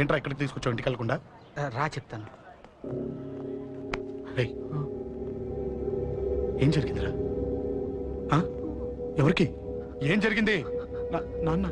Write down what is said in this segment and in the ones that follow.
ఏంట్రా ఇక్కడికి తీసుకొచ్చావు? ఇంటికి వెళ్ళకుండా? రా చెప్తాను. రేయ్. ఏం జరిగిందిరా? ఎవరికి? ఏం జరిగింది? నాన్న.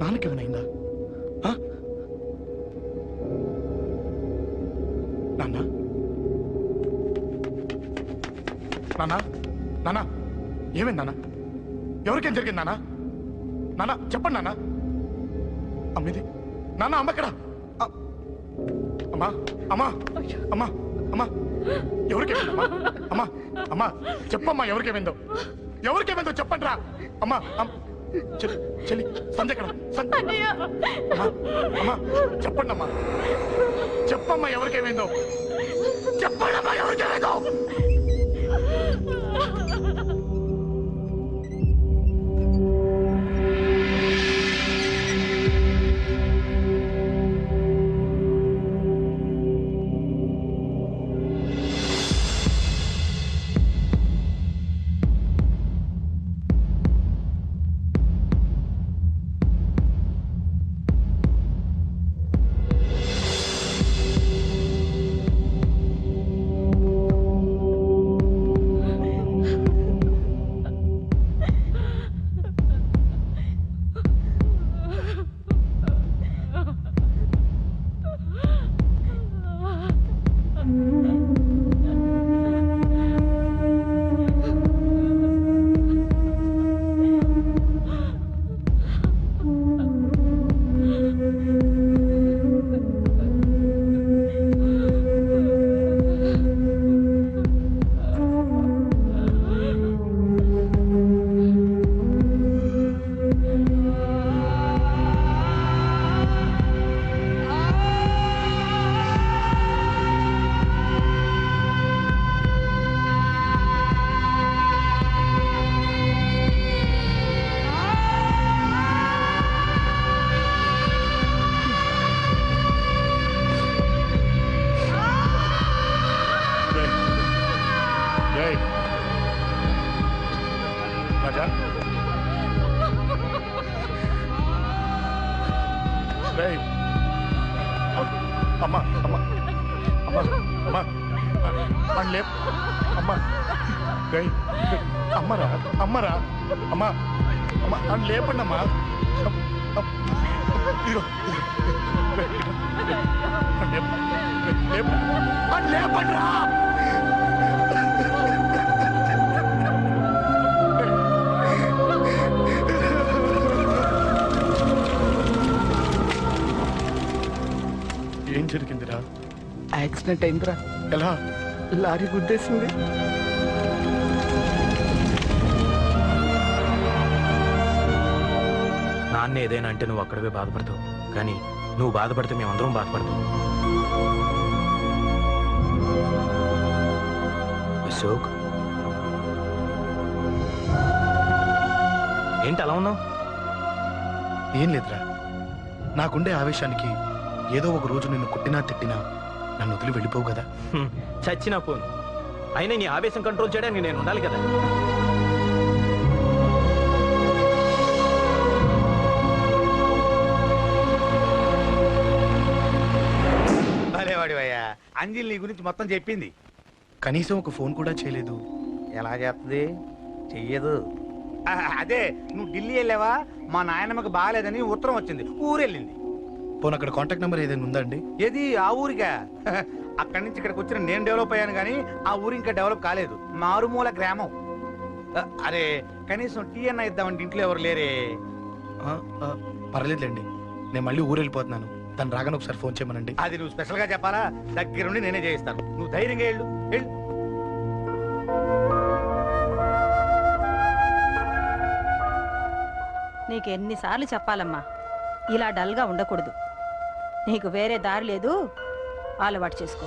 నాన్నకి ఏమైనా? నాన్న? నాన్న? నాన్న? ఏమైంది నాన్న? ఎవరికేం జరిగింది నాన్న? నాన్న చెప్పండి నాన్న. అమ్మేది. నాన్న అమ్మ ఎక్కడ అ- అమ్మా అమ్మా అమ్మా అమ్మా. ఎవరికేమైందమ్మా అమ్మా? అమ్మా చెప్పమ్మా ఎవరికేమైందో ఎవరికేమైందో చెప్పండి రా అమ్మా అమ్- చెల్లి అమ్మా అమ్మా చెప్పండి అమ్మా చెప్పమ్మా ఎవరికేమైందో చెప్పండి అమ్మా ఎవరికేమైందో Mm-hmm. అని లేపండి రా ఏం జరిగిందిరా? యాక్సిడెంట్ అయిందిరా. ఎలా? లారీ గుద్దేసింది. నాన్న ఏదైనా అంటే నువ్వు అక్కడవే బాధపడతావు. కానీ నువ్వు బాధపడితే మేమందరం బాధపడతాం. అశోక్? ఏంటి అలా ఉన్నావు? ఏం లేదురా. నాకుండే ఆవేశానికి ఏదో ఒక రోజు నిన్ను కొట్టినా తిట్టినా నన్ను వదిలి వెళ్ళిపోవు కదా? చచ్చినా పోను. అయినా నీ ఆవేశం కంట్రోల్ చేయడానికి నేను ఉండాలి కదా. అంజలి నీ గురించి మొత్తం చెప్పింది. కనీసం ఒక ఫోన్ కూడా చేయలేదు. ఎలా చేస్తుంది చెయ్యదు. అదే నువ్వు ఢిల్లీ వెళ్ళావా? మా నాయనమ్మకి బాగాలేదని ఉత్తరం వచ్చింది. ఊరెళ్ళింది. పోనీ అక్కడ కాంటాక్ట్ నెంబర్ ఏదైనా ఉందా అండి? ఏది? ఆ ఊరికా? అక్కడి నుంచి ఇక్కడికి వచ్చిన నేను డెవలప్ అయ్యాను కానీ ఆ ఊరు ఇంకా డెవలప్ కాలేదు. మారుమూల గ్రామం. ఆ, అరే కనీసం టీ అన్న ఇద్దామంటే ఇంట్లో ఎవరు లేరే? ఆ, ఆ, పర్లేదులేండి. నేను మళ్ళీ ఊరు వెళ్ళిపోతున్నాను తను రాగానే ఒకసారి ఫోన్ చేయమనండి. అది నువ్వు స్పెషల్గా చెప్పాలా? దగ్గరుండి నేనే చేయిస్తాను. నువ్వు ధైర్యంగా వెళ్ళు. వెళ్ళు. నీకు ఎన్నిసార్లు చెప్పాలమ్మా? ఇలా డల్గా ఉండకూడదు. నీకు వేరే దారి లేదు. అలవాటు చేసుకో.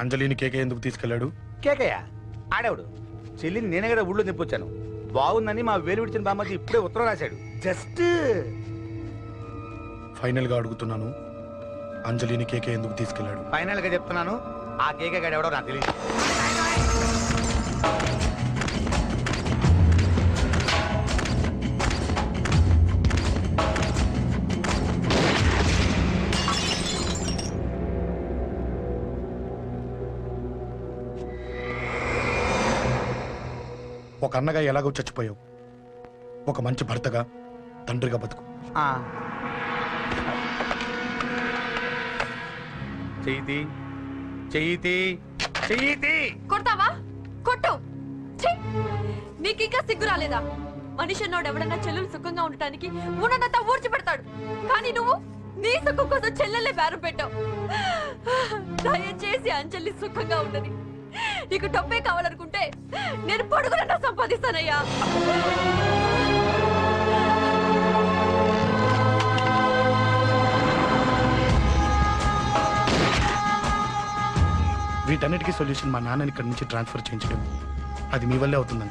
అంజలిని కేకే ఎందుకు తీసుకెళ్ళాడు? కేకయ్య ఆడేవాడు? చెల్లిని నేనే కదా ఊళ్ళో తెప్పొచ్చాను బాగుందని మా వేలు విడిచిన బామ్మకి ఇప్పుడే ఉత్తరం రాశాడు. జస్ట్ ఫైనల్గా అడుగుతున్నాను అంజలిని కేకే ఎందుకు తీసుకెళ్ళాడు? ఫైనల్గా చెప్తున్నాను ఆ కేక గడ ఎవడో నాకు తెలియదు ఒక అన్నగా ఎలాగో చచ్చిపోయావు. ఒక మంచి భర్తగా తండ్రిగా బతుకు. కొడతావా? కొట్టు. ఛీ! నీకింకా సిగ్గు రాలేదా? మనిషి అన్నోడు ఎవడన్నా చెల్లెలు సుఖంగా ఉండటానికి ఉన్నదంతా ఊడ్చి పెడతాడు. కానీ నువ్వు నీ సుఖం కోసం చెల్లెలే బేరం పెట్టావు. దయచేసి అంజలి సుఖంగా ఉండని. నీకు డబ్బే కావాలనుకుంటే నేను పొడుగులన్నా సంపాదిస్తానయ్యా. వీటన్నిటికీ సొల్యూషన్ మా నాన్నని ఇక్కడి నుంచి ట్రాన్స్ఫర్ చేయించడం. అది మీ వల్లే అవుతుంది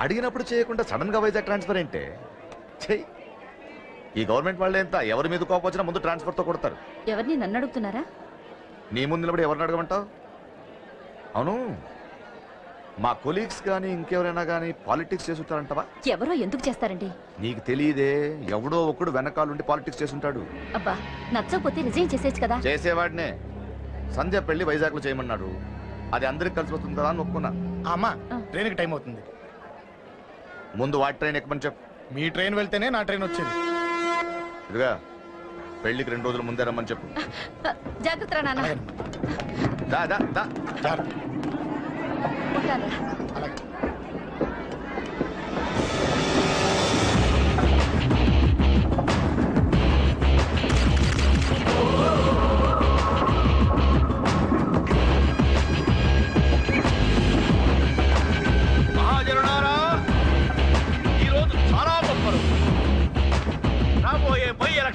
అడిగినప్పుడు చేయకుండా సడన్గా వైజాగ్ ట్రాన్స్ఫర్ ఏంటే? చెయ్యి ఈ గవర్నమెంట్ వాళ్ళే ఎంత? ఎవరి మీద కోపం వచ్చినా ముందు ట్రాన్స్ఫర్తో కొడతారు. ఎవరిని? నన్ను అడుగుతున్నారా? నీ ముందు నిలబడి ఎవరిని అడగమంటావు? అవును. మా కొలీగ్స్ కానీ ఇంకెవరైనా కానీ పాలిటిక్స్ చేస్తుంటారంటవా ఎవరో ఎందుకు చేస్తారండి? నీకు తెలియదే ఎవడో ఒకడు వెనకాలండి పాలిటిక్స్ చేస్తుంటాడు అబ్బా నచ్చకపోతే రిజైన్ చేసేయచ్చు కదా? చేసేవాడినే. సంధ్య పెళ్ళి వైజాగ్లో చేయమన్నాడు. అది అందరికి కలిసి వస్తుంది కదా అని ఒప్పుకున్నా. అమ్మా ట్రైన్కి టైం అవుతుంది? ముందు వాటి ట్రైన్ ఎక్కమని చెప్పు. మీ ట్రైన్ వెళ్తేనే నా ట్రైన్ వచ్చేది. ఇదిగా పెళ్ళికి రెండు రోజుల ముందే రమ్మని చెప్పు. జాగ్రత్త నాన్న. దా దా దా. జాగ్రత్త. ఉంటాను.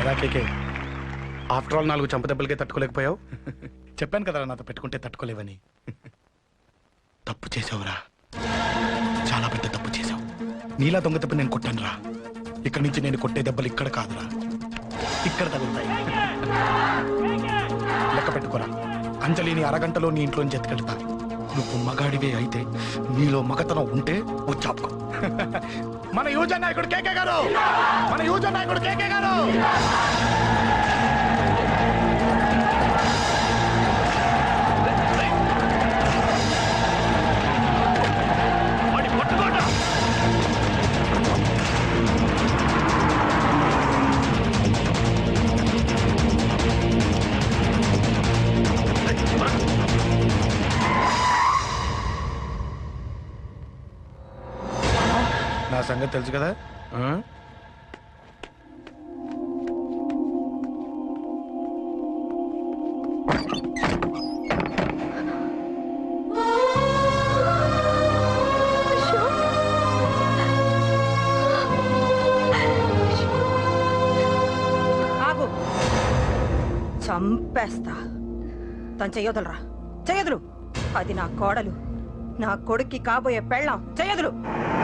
ఎలా కేకే? ఆఫ్టర్ ఆల్ నాలుగు చంప దెబ్బలకే తట్టుకోలేకపోయావు? చెప్పాను కదా నాతో పెట్టుకుంటే తట్టుకోలేవని. తప్పు చేసావురా చాలా పెద్ద తప్పు చేసావు నీలా దొంగ దెబ్బ నేను కొట్టాను రా ఇక్కడి నుంచి నేను కొట్టే దెబ్బలు ఇక్కడ కాదురా. ఇక్కడ తగులుతాయి. లెక్క పెట్టుకోరా. అంజలిని అరగంటలో నీ ఇంట్లోంచి ఎత్తుకెళ్తా. నువ్వు మగాడివే అయితే నీలో మగతనం ఉంటే వచ్చాపుకో మన యువజన నాయకుడు కేకే గారు! మన యువజన నాయకుడు కేకే గారు! సంగతి తెలుసు కదా? చంపేస్తా. తను చెయ్యొదలరా? చెయ్యదులు. అది నా కోడలు. నా కొడుక్కి కాబోయే పెళ్ళాం. చెయ్యదులు.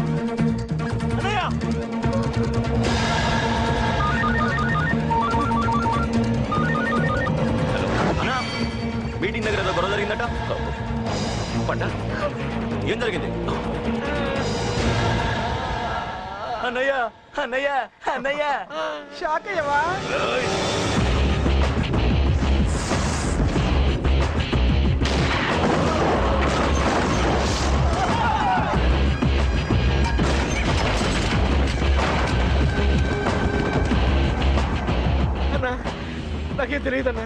పంట? ఏం జరిగింది? అన్నయ్య అన్నయ్య అన్నయ్య. షాక్ అయ్యవా? అన్నా నాకేం తెలియదన్నా.